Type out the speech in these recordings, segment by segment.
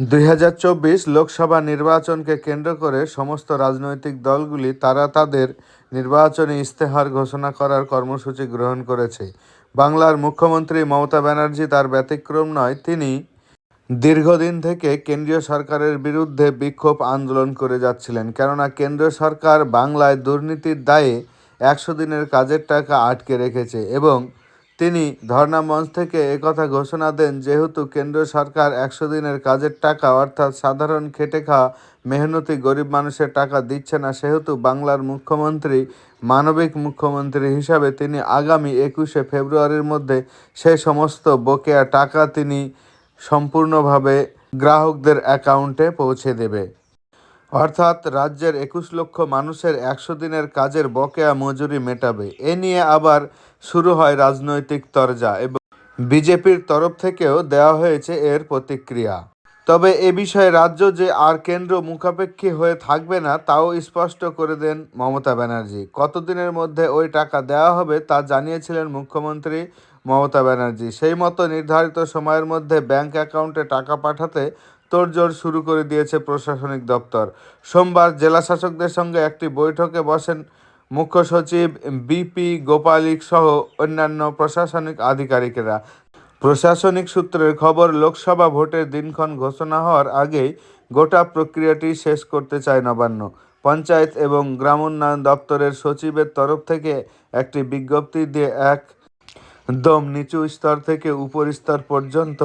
দুই হাজার চব্বিশ লোকসভা নির্বাচনকে কেন্দ্র করে সমস্ত রাজনৈতিক দলগুলি তারা তাদের নির্বাচনী ইস্তেহার ঘোষণা করার কর্মসূচি গ্রহণ করেছে। বাংলার মুখ্যমন্ত্রী মমতা ব্যানার্জি তার ব্যতিক্রম নয়, তিনি দীর্ঘদিন থেকে কেন্দ্রীয় সরকারের বিরুদ্ধে বিক্ষোভ আন্দোলন করে যাচ্ছিলেন, কেননা কেন্দ্র সরকার বাংলায় দুর্নীতির দায়ে একশো দিনের কাজের টাকা আটকে রেখেছে এবং তিনি ধর্ণা মঞ্চ থেকে একথা ঘোষণা দেন, যেহেতু কেন্দ্র সরকার একশো দিনের কাজের টাকা, অর্থাৎ সাধারণ খেটে খাওয়া মেহনতি গরিব মানুষের টাকা দিচ্ছে না, সেহেতু বাংলার মুখ্যমন্ত্রী, মানবিক মুখ্যমন্ত্রী হিসাবে তিনি আগামী একুশে ফেব্রুয়ারির মধ্যে সে সমস্ত বকেয়া টাকা তিনি সম্পূর্ণভাবে গ্রাহকদের অ্যাকাউন্টে পৌঁছে দেবে। অর্থাৎ রাজ্যের একুশ লক্ষ মানুষের একশো দিনের কাজের বকেয়া মজুরি মেটাবে। এ নিয়ে আবার শুরু হয় রাজনৈতিক তরজা এবং বিজেপির তরফ থেকেও দেওয়া হয়েছে এর প্রতিক্রিয়া। তবে এ বিষয়ে রাজ্য যে আর কেন্দ্র মুখাপেক্ষী হয়ে থাকবে না, তাও স্পষ্ট করে দেন মমতা ব্যানার্জি। কতদিনের মধ্যে ওই টাকা দেওয়া হবে তা জানিয়েছিলেন মুখ্যমন্ত্রী মমতা ব্যানার্জি। সেই মতো নির্ধারিত সময়ের মধ্যে ব্যাংক অ্যাকাউন্টে টাকা পাঠাতে তোড়জোড় শুরু করে দিয়েছে প্রশাসনিক দপ্তর। সোমবার জেলা শাসকদের সঙ্গে একটি বৈঠকে বসেন মুখ্য সচিব বিপি গোপালিক সহ অন্যান্য প্রশাসনিক আধিকারিকেরা। প্রশাসনিক সূত্রের খবর, লোকসভা ভোটের দিনক্ষণ ঘোষণা হওয়ার আগেই গোটা প্রক্রিয়াটি শেষ করতে চায় নবান্ন। পঞ্চায়েত এবং গ্রামোন্নয়ন দপ্তরের সচিবের তরফ থেকে একটি বিজ্ঞপ্তি দিয়ে এক দম নিচু স্তর থেকে উপর স্তর পর্যন্ত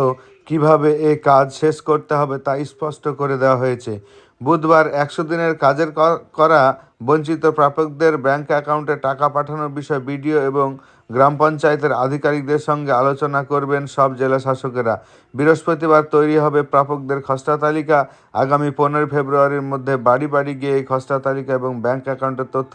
কীভাবে এ কাজ শেষ করতে হবে তা স্পষ্ট করে দেওয়া হয়েছে। বুধবার একশো দিনের কাজের করা বঞ্চিত প্রাপকদের ব্যাংক অ্যাকাউন্টে টাকা পাঠানোর বিষয়ে বিডিও এবং গ্রাম পঞ্চায়েতের আধিকারিকদের সঙ্গে আলোচনা করবেন সব জেলা শাসকেরা। বৃহস্পতিবার তৈরি হবে প্রাপকদের খসড়া তালিকা। আগামী পনেরোই ফেব্রুয়ারির মধ্যে বাড়ি বাড়ি গিয়ে এই খসড়া তালিকা এবং ব্যাংক অ্যাকাউন্টের তথ্য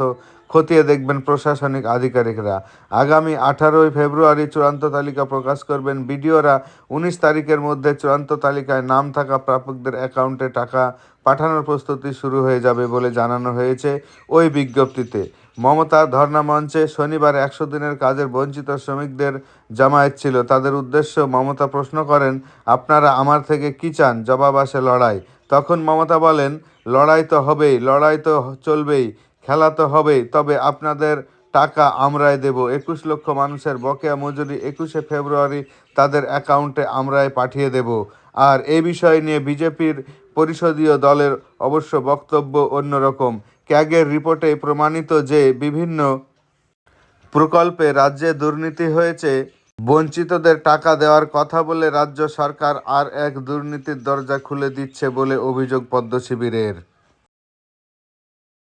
খতিয়ে দেখবেন প্রশাসনিক আধিকারিকরা। আগামী আঠারোই ফেব্রুয়ারি চূড়ান্ত তালিকা প্রকাশ করবেন বিডিওরা। উনিশ তারিখের মধ্যে চূড়ান্ত তালিকায় নাম থাকা প্রাপকদের অ্যাকাউন্টে টাকা পাঠানোর প্রস্তুতি শুরু হয়ে যাবে বলে জানানো হয়েছে ওই বিজ্ঞপ্তিতে। মমতা ধর্ণা মঞ্চে শনিবার একশো দিনের কাজের বঞ্চিত শ্রমিকদের জামায়াত ছিল। তাদের উদ্দেশ্য মমতা প্রশ্ন করেন, আপনারা আমার থেকে কি চান? জবাব আসে লড়াই। তখন মমতা বলেন, লড়াই তো হবেই, লড়াই তো চলবেই। খেলা তো হবেই, তবে আপনাদের টাকা আমরাই দেব। একুশ লক্ষ মানুষের বকেয়া মজুরি একুশে ফেব্রুয়ারি তাদের অ্যাকাউন্টে আমরাই পাঠিয়ে দেব। আর এই বিষয় নিয়ে বিজেপির পরিষদীয় দলের অবশ্য বক্তব্য অন্যরকম। ক্যাগের রিপোর্টে প্রমাণিত যে বিভিন্ন প্রকল্পে রাজ্যে দুর্নীতি হয়েছে, বঞ্চিতদের টাকা দেওয়ার কথা বলে রাজ্য সরকার আর এক দুর্নীতির দরজা খুলে দিচ্ছে বলে অভিযোগ পদ্ম শিবিরের